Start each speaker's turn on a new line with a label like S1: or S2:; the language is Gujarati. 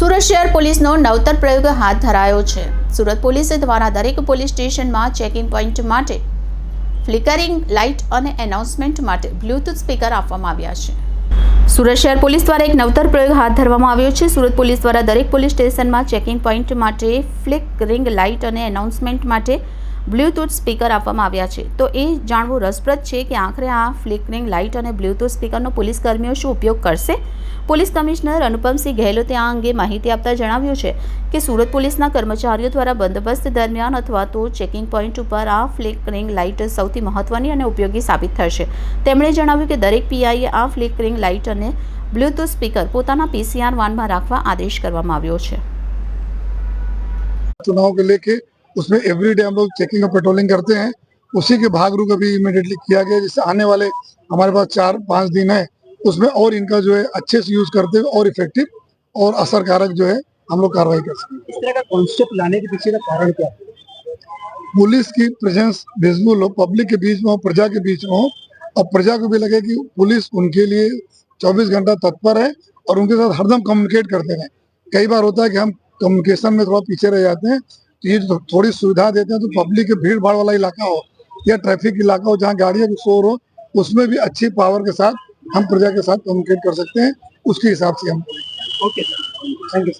S1: સુરત શહેર પોલીસનો નવતર પ્રયોગ હાથ ધરાયો છે. સુરત પોલીસ દ્વારા દરેક પોલીસ સ્ટેશનમાં ચેકિંગ પોઈન્ટ માટે ફ્લિકરિંગ લાઇટ અને એનાઉન્સમેન્ટ માટે બ્લૂટૂથ સ્પીકર આપવામાં આવ્યા છે. સુરત શહેર પોલીસ દ્વારા એક નવતર પ્રયોગ હાથ ધરવામાં આવ્યો છે. સુરત પોલીસ દ્વારા દરેક પોલીસ સ્ટેશનમાં ચેકિંગ પોઈન્ટ માટે ફ્લિકરિંગ લાઇટ અને એનાઉન્સમેન્ટ માટે બ્લૂટૂથ સ્પીકર આપવામાં આવ્યા છે. તો એ જાણવું રસપ્રદ છે કે આખરે આ ફ્લિકરિંગ લાઇટ અને બ્લૂટૂથ સ્પીકરનો પોલીસકર્મીઓ શું ઉપયોગ કરશે? પોલીસ કમિશનર અનુપમસિંહ ગહેલોતે આ અંગે માહિતી આપતા જણાવ્યું છે કે સુરત પોલીસના કર્મચારીઓ દ્વારા બંદોબસ્ત દરમિયાન અથવા તો ચેકિંગ પોઈન્ટ ઉપર આ ફ્લિકરિંગ લાઇટ સૌથી મહત્વની અને ઉપયોગી સાબિત થશે. તેમણે જણાવ્યું કે દરેક પીઆઈએ આ ફ્લિકરિંગ લાઇટ અને બ્લૂટૂથ સ્પીકર પોતાના પીસીઆર વાનમાં રાખવા આદેશ કરવામાં આવ્યો છે.
S2: ચુનાવ કે લેકે उसमें एवरी डे हम लोग चेकिंग और पेट्रोलिंग करते हैं। उसी के भाग रूप अभी इमिडिएटली किया गया जिससे आने वाले हमारे पास चार पाँच दिन है। उसमें और इनका जो है अच्छे से यूज़ करते हुए और इफ़ेक्टिव और असरकारक जो है हम लोग कार्रवाई कर सकते
S3: इस तरह का कॉन्सेप्ट लाने के पीछे का कारण क्या? है
S2: हैं पुलिस की प्रेजेंस विजिबल हो पब्लिक के बीच में हो प्रजा के बीच में हो और प्रजा को भी लगे कि पुलिस उनके लिए 24 घंटा तत्पर है और उनके साथ हरदम कम्युनिकेट करते रहे। कई बार होता है कि हम कम्युनिकेशन में थोड़ा पीछे रह जाते हैं ये जो थोड़ी सुविधा देते हैं तो पब्लिक के भीड़ भाड़ वाला इलाका हो या ट्रैफ़िक इलाका हो जहाँ गाड़ियों की शोर हो उसमें भी अच्छी पावर के साथ हम प्रजा के साथ कम्युनिकेट कर सकते हैं उसके हिसाब से हम।
S3: Okay thank you